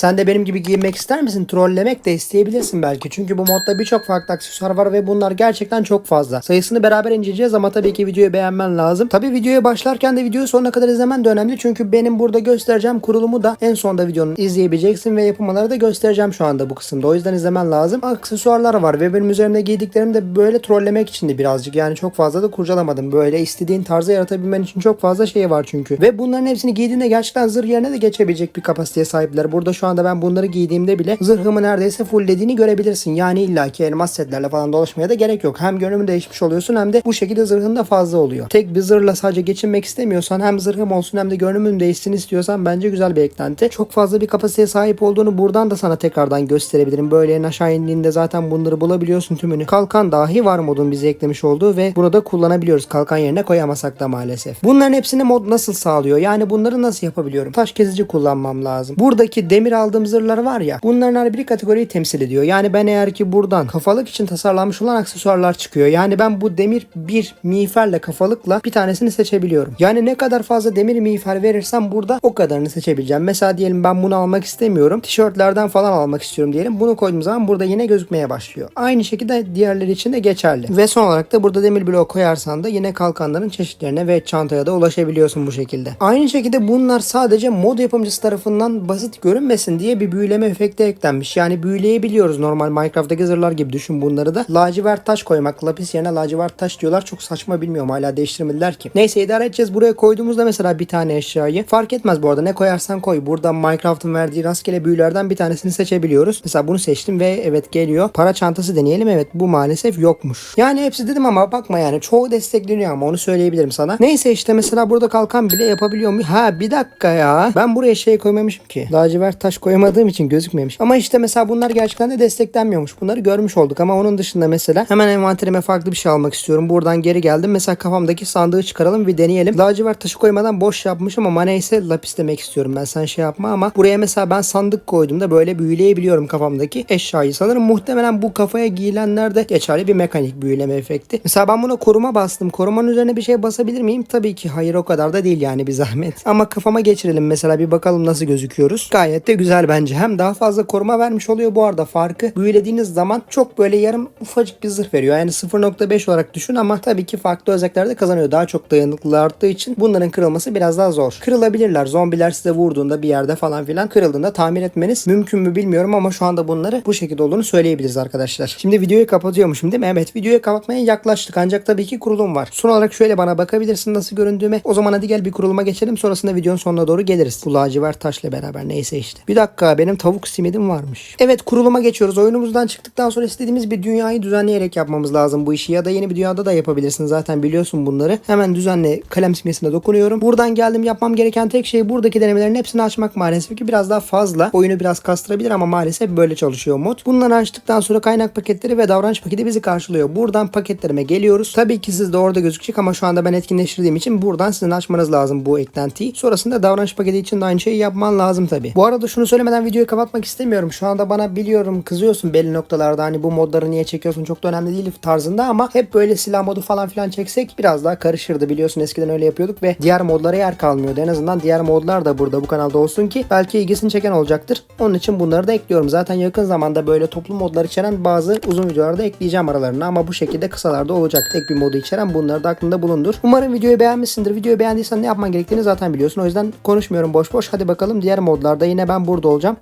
Sen de benim gibi giyinmek ister misin? Trollemek de isteyebilirsin belki. Çünkü bu modda birçok farklı aksesuar var ve bunlar gerçekten çok fazla. Sayısını beraber inceleyeceğiz ama tabii ki videoyu beğenmen lazım. Tabii videoya başlarken de videoyu sonuna kadar izlemen de önemli. Çünkü benim burada göstereceğim kurulumu da en sonda videonun izleyebileceksin ve yapımları da göstereceğim şu anda bu kısımda. O yüzden izlemen lazım. Aksesuarlar var ve benim üzerimde giydiklerim de böyle trollemek içindi birazcık. Yani çok fazla da kurcalamadım. Böyle istediğin tarzı yaratabilmen için çok fazla şey var çünkü. Ve bunların hepsini giydiğinde gerçekten zırh yerine de geçebilecek bir kapasiteye sahipler. Burada şu anda ben bunları giydiğimde bile zırhımı neredeyse fulllediğini görebilirsin. Yani illaki elmas setlerle falan dolaşmaya da gerek yok. Hem görünümü değişmiş oluyorsun hem de bu şekilde zırhın da fazla oluyor. Tek bir zırhla sadece geçinmek istemiyorsan hem zırhım olsun hem de görünümün değişsin istiyorsan bence güzel bir eklenti. Çok fazla bir kapasiteye sahip olduğunu buradan da sana tekrardan gösterebilirim. Böyle en aşağı indiğinde zaten bunları bulabiliyorsun tümünü. Kalkan dahi var modun bize eklemiş olduğu ve burada kullanabiliyoruz. Kalkan yerine koyamasak da maalesef. Bunların hepsini mod nasıl sağlıyor? Yani bunları nasıl yapabiliyorum? Taş kesici kullanmam lazım. Buradaki demir aldığım zırhlar var ya bunların her biri kategoriyi temsil ediyor. Yani ben eğer ki buradan kafalık için tasarlanmış olan aksesuarlar çıkıyor. Yani ben bu demir bir miğferle kafalıkla bir tanesini seçebiliyorum. Yani ne kadar fazla demir miğfer verirsem burada o kadarını seçebileceğim. Mesela diyelim ben bunu almak istemiyorum. Tişörtlerden falan almak istiyorum diyelim. Bunu koyduğum zaman burada yine gözükmeye başlıyor. Aynı şekilde diğerleri için de geçerli. Ve son olarak da burada demir bloğu koyarsan da yine kalkanların çeşitlerine ve çantaya da ulaşabiliyorsun bu şekilde. Aynı şekilde bunlar sadece mod yapımcısı tarafından basit görünmesin diye bir büyüleme efekti eklenmiş. Yani büyüleyebiliyoruz normal Minecraft'taki zırhlar gibi düşün bunları da. Lacivert taş koymak. Lapis yerine lacivert taş diyorlar. Çok saçma bilmiyorum hala değiştirmediler ki. Neyse idare edeceğiz. Buraya koyduğumuzda mesela bir tane eşyayı fark etmez bu arada ne koyarsan koy. Burada Minecraft'ın verdiği rastgele büyülerden bir tanesini seçebiliyoruz. Mesela bunu seçtim ve evet geliyor. Para çantası deneyelim. Evet bu maalesef yokmuş. Yani hepsi dedim ama bakma yani çoğu destekleniyor ama onu söyleyebilirim sana. Neyse işte mesela burada kalkan bile yapabiliyor mu? Ha bir dakika ya. Ben buraya şey koymamışım ki. Lacivert taş koyamadığım için gözükmemiş. Ama işte mesela bunlar gerçekten de desteklenmiyormuş. Bunları görmüş olduk ama onun dışında mesela hemen envanterime farklı bir şey almak istiyorum. Buradan geri geldim. Mesela kafamdaki sandığı çıkaralım bir deneyelim. Lacivert taşı koymadan boş yapmışım ama neyse lapis demek istiyorum ben. Sen şey yapma ama buraya mesela ben sandık koyduğumda böyle büyüleyebiliyorum kafamdaki eşyayı. Sanırım muhtemelen bu kafaya giyilenlerde geçerli bir mekanik büyüleme efekti. Mesela ben buna koruma bastım. Korumanın üzerine bir şey basabilir miyim? Tabii ki hayır o kadar da değil yani bir zahmet. Ama kafama geçirelim mesela bir bakalım nasıl gözüküyoruz. Gayet de güzel bence. Hem daha fazla koruma vermiş oluyor bu arada farkı. Büyülediğiniz zaman çok böyle yarım ufacık bir zırh veriyor. Yani 0.5 olarak düşün ama tabii ki farklı özelliklerde kazanıyor. Daha çok dayanıklılığı arttığı için bunların kırılması biraz daha zor. Kırılabilirler. Zombiler size vurduğunda bir yerde falan filan kırıldığında tamir etmeniz mümkün mü bilmiyorum ama şu anda bunları bu şekilde olduğunu söyleyebiliriz arkadaşlar. Şimdi videoyu kapatıyormuşum değil mi? Evet videoyu kapatmaya yaklaştık ancak tabii ki kurulum var. Son olarak şöyle bana bakabilirsin nasıl göründüğüme. O zaman hadi gel bir kuruluma geçelim. Sonrasında videonun sonuna doğru geliriz. Bu lacivert taşla beraber neyse işte. Bir dakika benim tavuk simidim varmış. Evet kuruluma geçiyoruz. Oyunumuzdan çıktıktan sonra istediğimiz bir dünyayı düzenleyerek yapmamız lazım bu işi. Ya da yeni bir dünyada da yapabilirsin. Zaten biliyorsun bunları. Hemen düzenle kalem simgesine dokunuyorum. Buradan geldim yapmam gereken tek şey buradaki denemelerin hepsini açmak maalesef ki biraz daha fazla. Oyunu biraz kastırabilir ama maalesef böyle çalışıyor mod. Bunları açtıktan sonra kaynak paketleri ve davranış paketi bizi karşılıyor. Buradan paketlerime geliyoruz. Tabii ki siz de orada gözükecek ama şu anda ben etkinleştirdiğim için buradan sizin açmanız lazım bu eklentiyi. Sonrasında davranış paketi için de aynı şeyi yapman lazım tabii. Bu arada şunu söylemeden videoyu kapatmak istemiyorum. Şu anda bana biliyorum kızıyorsun belli noktalarda hani bu modları niye çekiyorsun çok da önemli değil tarzında ama hep böyle silah modu falan filan çeksek biraz daha karışırdı biliyorsun eskiden öyle yapıyorduk ve diğer modlara yer kalmıyordu. En azından diğer modlar da burada bu kanalda olsun ki belki ilgisini çeken olacaktır. Onun için bunları da ekliyorum. Zaten yakın zamanda böyle toplu modlar içeren bazı uzun videolarda ekleyeceğim aralarına ama bu şekilde kısalarda olacak. Tek bir modu içeren bunları da aklında bulundur. Umarım videoyu beğenmişsindir. Videoyu beğendiysen ne yapman gerektiğini zaten biliyorsun. O yüzden konuşmuyorum boş boş. Hadi bakalım diğer modlarda yine ben burada olacağım.